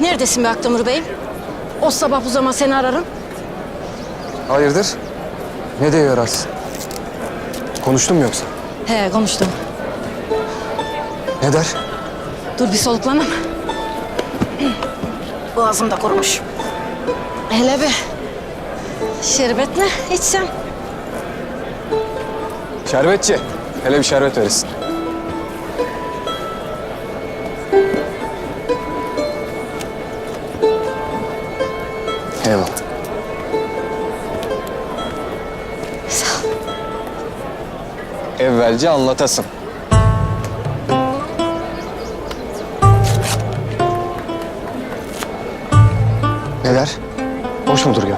Neredesin be Akdamur Bey'im? O sabah bu zaman seni ararım. Hayırdır? Ne diyor Aras? Konuştun mu yoksa? He konuştum. Ne der? Dur bir soluklanayım. Boğazım da kurumuş. Hele bir şerbet ne içsem? Şerbetçi. Hele bir şerbet verirsin. Eyvallah. Sağ ol. Evvelce anlatasın. Ne der? Hoş mudur gönlüm?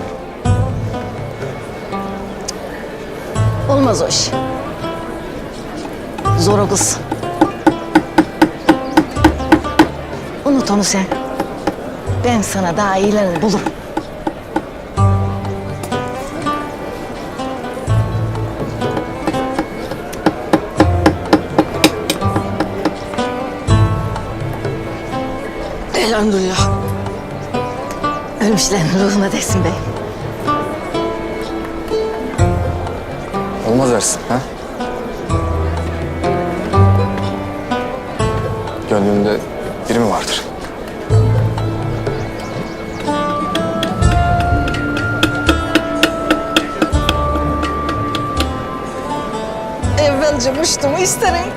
Olmaz o iş. Zor o kız. Unut onu sen. Ben sana daha iyilerini bulurum. Elhamdülillah. Ölmüşlerin ruhuna değsin bey. Olmaz dersin ha? Gönlünde biri mi vardır? Evvelce müştümü isterim.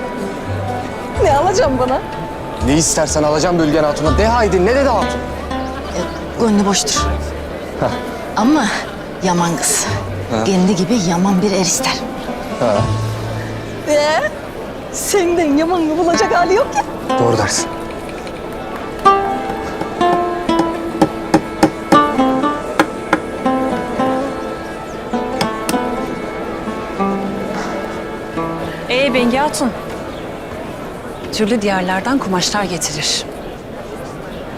Ne alacağım bana? Ne istersen alacağım Bülgen Hatun'a. De haydi ne dedi Hatun? E, Gönlü boştur. Heh. Ama yaman kız. Ha. Kendi gibi yaman bir er ister. Ha. Ee, senden yamanını bulacak hali yok ya. Doğru dersin. Ee Bengi Hatun. Türlü diyarlardan kumaşlar getirir.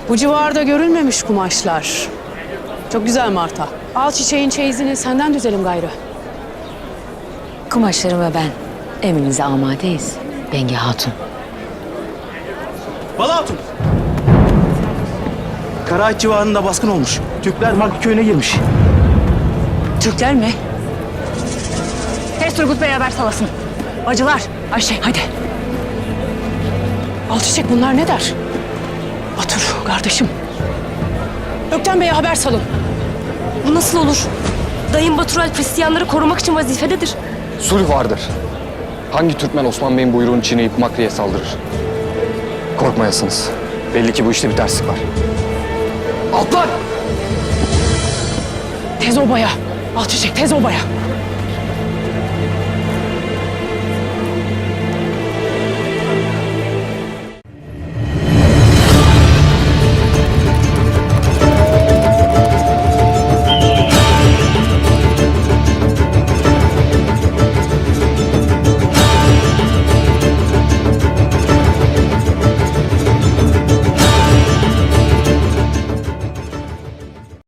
Bu civarda görülmemiş kumaşlar. Çok güzel Marta. Al çiçeğin çeyizini senden düzelim gayrı. Kumaşlarım ve ben emrinize amadeyiz. Bengi Hatun. Bala Hatun. Karaağaç civarında baskın olmuş. Türkler Mark köyüne girmiş. Türkler mi? Tez Turgut Bey haber salasın. Bacılar, Ayşe hadi. Al çiçek bunlar ne der? Otur kardeşim. Ökten Bey'e haber salın. Bu nasıl olur? Dayım Batural Hristiyanları korumak için vazifededir. Sulh vardır. Hangi Türkmen Osman Bey'in buyruğunu çiğneyip Makri'ye saldırır? Korkmayasınız. Belli ki bu işte bir terslik var. Atlan! Tez obaya. Al çiçek tez obaya.